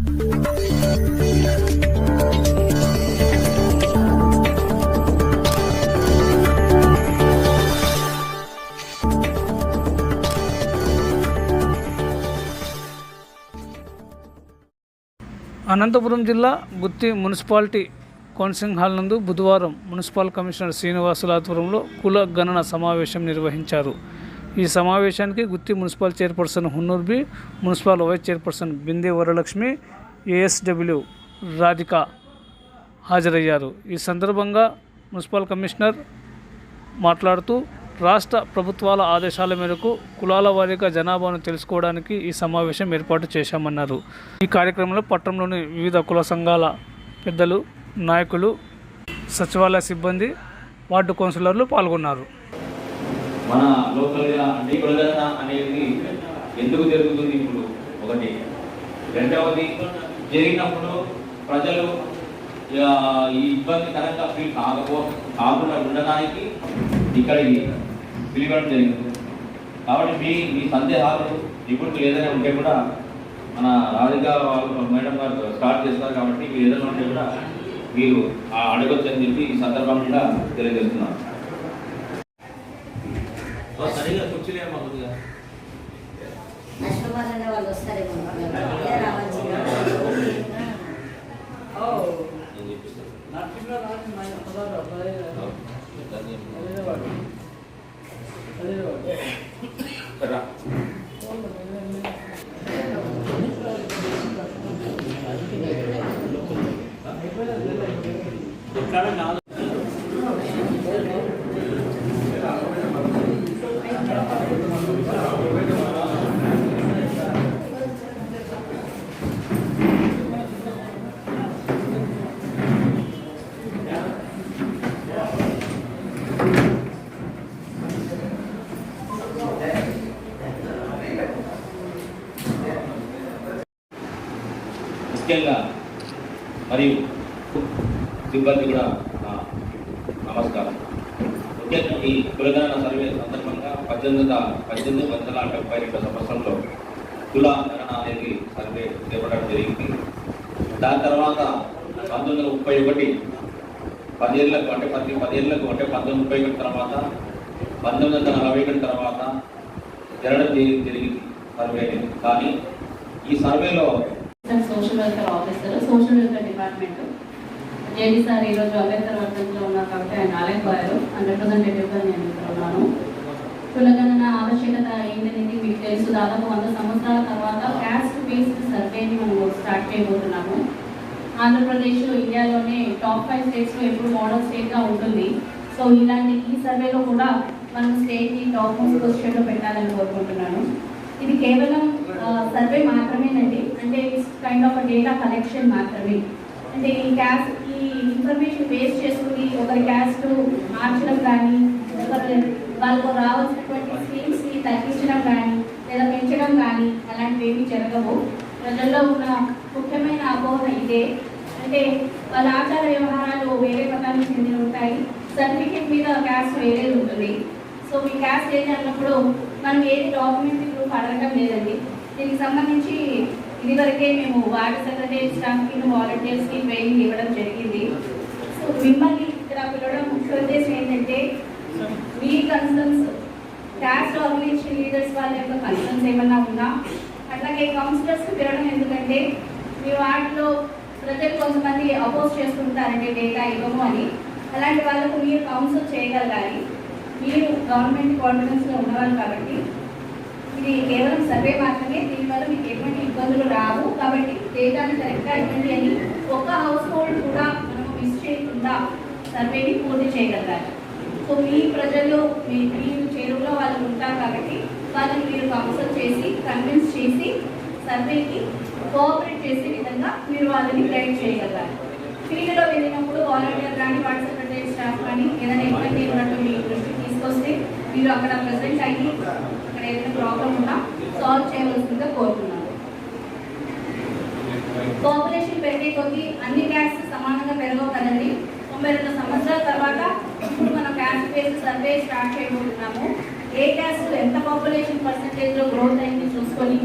అనంతపురం జిల్లా గుత్తి municipality counselling hall నందు బుధవారం మున్సిపల్ కమిషనర్ శ్రీనివాసుల ఆధ్వర్యంలో కుల గణన సమావేశం నిర్వహించారు. ఈ సమావేశానికి Gutti municipal chairperson Hunnurbi municipal vice chairperson Binde Varalakshmi ASW Radhika హాజరయ్యారు. ఈ సందర్భంగా మున్సిపల్ కమిషనర్ మాట్లాడుతూ రాష్ట్ర ప్రభుత్వాల ఆదేశాల మేరకు కులాల వారీగా జనాభాను తెలుసుకోవడానికి ఈ సమావేశం ఏర్పాటు చేశామన్నారు. ఈ కార్యక్రమంలో పట్టణంలోని వివిధ కుల సంఘాల పెద్దలు నాయకులు సచివాలయ సిబ్బంది వార్డు కౌన్సిలర్లు పాల్గొన్నారు. మన లోకల్గా అంటే కులగణన అనేది ఎందుకు జరుగుతుంది ఇప్పుడు? ఒకటి. రెండవది జరిగినప్పుడు ప్రజలు ఆ, ఈ ఇబ్బందికరంగా ఫీల్ కాకపో కాకుండా ఉండడానికి ఇక్కడికి పిలవడం జరిగింది. కాబట్టి మీ మీ సందేహాలు ఇప్పుడు ఏదైనా ఉంటే కూడా మన రాధిక వాళ్ళు మేడం గారు స్టార్ట్ చేస్తారు కాబట్టి మీరు ఏదైనా ఉంటే కూడా మీరు ఆ చెప్పి ఈ సందర్భంగా తెలియజేస్తున్నారు కూర్చులేమా కొద్దిగా అనే వాళ్ళు వస్తారేమో వాళ్ళే రావాల్సింది ముఖ్యంగా మరియు సిబ్బంది కూడా నమస్కారం. ముఖ్యంగా ఈ కులగణన సర్వే సందర్భంగా పద్దెనిమిది వందల పద్దెనిమిది వందల డెబ్బై రెండు సంవత్సరంలో కుల అనేది సర్వే చేపట్టడం జరిగింది. దాని తర్వాత పంతొమ్మిది వందల ముప్పై ఒకటి పదేళ్ళకు అంటే పది పదేళ్ళకు అంటే పంతొమ్మిది ముప్పై ఒకటి తర్వాత పంతొమ్మిది వందల నలభై ఒకటి తర్వాత జరగడం జరిగింది సర్వే కానీ ఈ సర్వేలో sir social welfare officer social welfare department JD sir ఈరోజు అంబేద్కర్ వర్గంలో ఉన్నారు కాబట్టి ఆయన రాలేకపోయారు. అండ్ రిప్రజెంటేటివ్గా నేను ఇక్కడ ఉన్నాను. కులగణన ఆవశ్యకత ఏంటనేది మీకు తెలుసు. దాదాపు వంద సంవత్సరాల తర్వాత క్యాస్ట్ బేస్డ్ సర్వేని మనం స్టార్ట్ చేయబోతున్నాము. ఆంధ్రప్రదేశ్ ఇండియాలోనే టాప్ ఫైవ్ స్టేట్స్లో ఎప్పుడు మోడల్ స్టేట్గా ఉంటుంది. సో ఇలాంటి ఈ సర్వేలో కూడా మనం స్టేట్ని టాప్ మోస్ట్ పొజిషన్లో పెట్టాలని కోరుకుంటున్నాను. ఇది కేవలం సర్వే మాత్రమేనండి. అంటే it's kind of data collection మాత్రమే. అంటే ఈ క్యాస్ట్ ఈ ఇన్ఫర్మేషన్ వేస్ట్ చేసుకుని ఒకరి క్యాస్ట్ మార్చడం కానీ ఒకరి వాళ్ళకు రావాల్సినటువంటి స్కీమ్స్ని తగ్గించడం కానీ లేదా పెంచడం కానీ అలాంటివి ఏమీ జరగవు. ప్రజల్లో ఉన్న ముఖ్యమైన అపోహ ఇదే. అంటే వాళ్ళ ఆచార వ్యవహారాలు వేరే మతానికి చెందిన ఉంటాయి. సర్టిఫికేట్ మీద క్యాస్ట్ వేరేది ఉంటుంది. సో మీ క్యాస్ట్ ఏది అన్నప్పుడు మనం ఏది డాక్యుమెంట్ పడటం లేదండి. దీనికి సంబంధించి ఇదివరకే మేము వార్డు సెక్రటరీ స్టాఫ్కి వాలంటీర్స్కి ట్రైనింగ్ ఇవ్వడం జరిగింది. సో మిమ్మల్ని ఇక్కడ పిలవడం ముఖ్య ఉద్దేశం ఏంటంటే మీ కన్సర్న్స్ క్యాస్ట్ ఆర్గనైజేషన్ లీడర్స్ వాళ్ళ యొక్క కన్సర్న్స్ ఏమన్నా ఉన్నా అట్లాగే కౌన్సిలర్స్ పిలవడం ఎందుకంటే మీ వార్డులో ప్రజలు కొంతమంది అపోజ్ చేస్తుంటారంటే డేటా ఇవ్వము అని. అలాంటి వాళ్ళకు మీరు కౌన్సిల్ చేయగలగాలి. మీరు గవర్నమెంట్ కాన్ఫిడెన్స్లో ఉన్నవాళ్ళు కాబట్టి ఇది కేవలం సర్వే మాత్రమే. దీనివల్ల మీకు ఎటువంటి ఇబ్బందులు రావు. కాబట్టి డేటాను కరెక్ట్గా ఇవ్వండి అని ఒక హౌస్ హోల్డ్ కూడా మనము మిస్ చేయకుండా సర్వేని పూర్తి చేయగలగాలి. సో మీ ప్రజలు మీ మీ చెరువులో వాళ్ళు ఉంటారు కాబట్టి వాళ్ళని మీరు కౌన్సిల్ చేసి కన్విన్స్ చేసి సర్వేకి కోఆపరేట్ చేసే విధంగా మీరు వాళ్ళని గైడ్ చేయగలగాలి. ఫీల్డ్లో వెళ్ళినప్పుడు వాలంటీర్ కానీ వాట్సాప్ స్టాఫ్ కానీ ఏదైనా ఇబ్బంది ఉన్నట్టు మీ దృష్టికి తీసుకొస్తే మీరు అక్కడ ప్రజెంట్ అయ్యి ఏదైనా ప్రాబ్లం ఉన్నా సాల్వ్ చేయవలసిందిగా కోరుతున్నాను. పాపులేషన్ పెరిగే కొద్దీ అన్ని క్యాస్ట్ సమానంగా పెరగవు కదండి తొంభై రెండు సంవత్సరాల తర్వాత ఇప్పుడు మనం క్యాస్ట్ బేస్డ్ సర్వే స్టార్ట్ చేయబోతున్నాము. ఏ క్యాస్ట్ ఎంత పాపులేషన్ పర్సంటేజ్లో గ్రోత్ అయింది చూసుకొని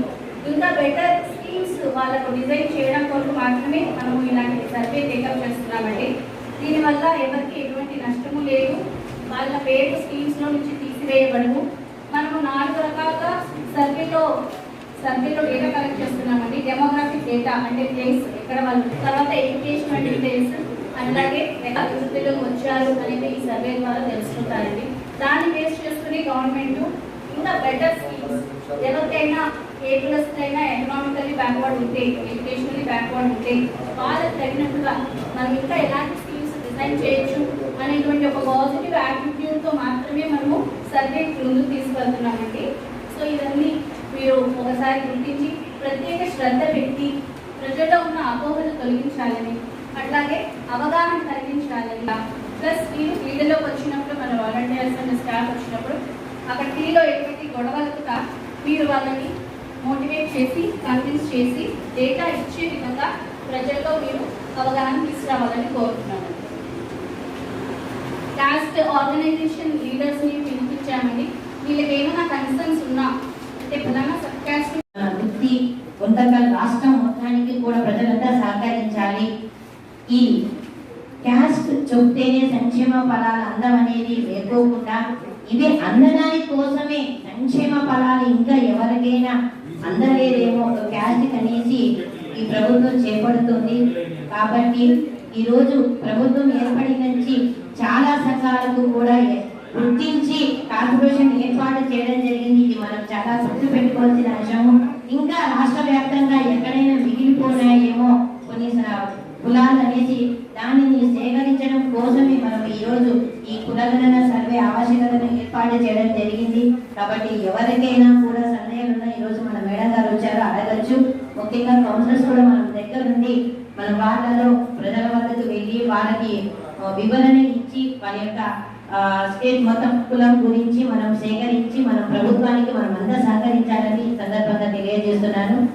ఇంకా బెటర్ స్కీమ్స్ వాళ్ళకు డిజైన్ చేయడం కొరకు మాత్రమే మనము ఇలాంటి సర్వే టేకప్ చేస్తున్నామండి. దీనివల్ల ఎవరికి ఎటువంటి నష్టము లేదు. వాళ్ళ పేరు స్కీమ్స్లో నుంచి తీసివేయబడవు మనము నాలుగు రకాలుగా సర్వేలో సర్వేలో డేటా కలెక్ట్ చేస్తున్నామండి. డెమోగ్రాఫిక్ డేటా అంటే ప్లేస్ ఎక్కడ వాళ్ళు తర్వాత ఎడ్యుకేషన్ డీటెయిల్స్ అలాగే ఎలా వచ్చారు అనేది ఈ సర్వే ద్వారా తెలుసుకుంటారండి. దాన్ని బేస్ చేసుకుని గవర్నమెంట్ ఇంకా బెటర్ స్కీమ్స్ ఎవరికైనా ఏ ప్లస్ అయినా ఎకనామికల్లీ బ్యాక్వర్డ్ ఉంటే ఎడ్యుకేషనలీ బ్యాక్వర్డ్ ఉంటే వాళ్ళకి తగినట్టుగా మనం ఇంకా ఎలాంటి స్కీమ్స్ డిజైన్ చేయొచ్చు అనేటువంటి ఒక పాజిటివ్ యాటిట్యూడ్తో మాత్రమే మనము సర్వే ముందుకు తీసుకెళ్తున్నామండి సో ఇవన్నీ మీరు ఒకసారి గుర్తించి ప్రత్యేక శ్రద్ధ పెట్టి ప్రజల్లో ఉన్న అపోహలు తొలగించాలని అట్లాగే అవగాహన కలిగించాలని ప్లస్ మీరు క్రీడలోకి వచ్చినప్పుడు మన వాలంటీర్స్ అండ్ స్టాఫ్ వచ్చినప్పుడు అక్కడ టీలో ఎటువంటి గొడవలకు మీరు వాళ్ళని మోటివేట్ చేసి కన్విన్స్ చేసి డేటా ఇచ్చే విధంగా ప్రజల్లో మీరు అవగాహన తీసుకురావాలని కోరుతున్నాను కాస్ట్ ఆర్గనైజేషన్ లీడర్స్ని పిలిపించామండి వీళ్ళకి ఏమైనా కన్సర్న్స్ ఉన్నా అంటే ఫలానా సబ్ వృత్తి గుంతకల్ రాష్ట్రం మొత్తానికి కూడా ప్రజలంతా సహకరించాలి. ఈ క్యాస్ట్ చెప్తేనే సంక్షేమ ఫలాలు అందం అనేది లేకోకుండా ఇవి అందడానికి కోసమే సంక్షేమ ఫలాలు ఇంకా ఎవరికైనా అందలేదేమో ఒక క్యాస్ట్ అనేసి ఈ ప్రభుత్వం చేపడుతుంది. కాబట్టి ఈ రోజు ప్రభుత్వం ఏర్పడి నుంచి చాలా సంఘాలకు కూడా గుర్తించి కార్పొరేషన్ ఏర్పాటు చేయడం జరిగింది. ఇది మనం చాలా గుర్తు పెట్టుకోవాల్సిన అంశము. ఇంకా రాష్ట్ర వ్యాప్తంగా ఎక్కడైనా మిగిలిపోయాయేమో కొన్ని కులాలు అనేసి దానిని సేకరించడం కోసమే మనం ఈ రోజు ఈ కులగణన సర్వే ఆవశ్యకతను ఏర్పాటు చేయడం జరిగింది. కాబట్టి ఎవరికైనా కూడా సందేహాలు ఉన్నా ఈరోజు మన మేడం గారు వచ్చారు అడగచ్చు. ముఖ్యంగా కౌన్సిలర్స్ కూడా మనం దగ్గర నుండి మన వాళ్ళలో ప్రజల వద్దకు వెళ్ళి వాళ్ళకి వివరణ ఇచ్చి వారి యొక్క స్టేట్ మొత్తం కులం గురించి మనం సేకరించి మన ప్రభుత్వానికి మనం అంతా సహకరించాలని సందర్భంగా తెలియజేస్తున్నాను.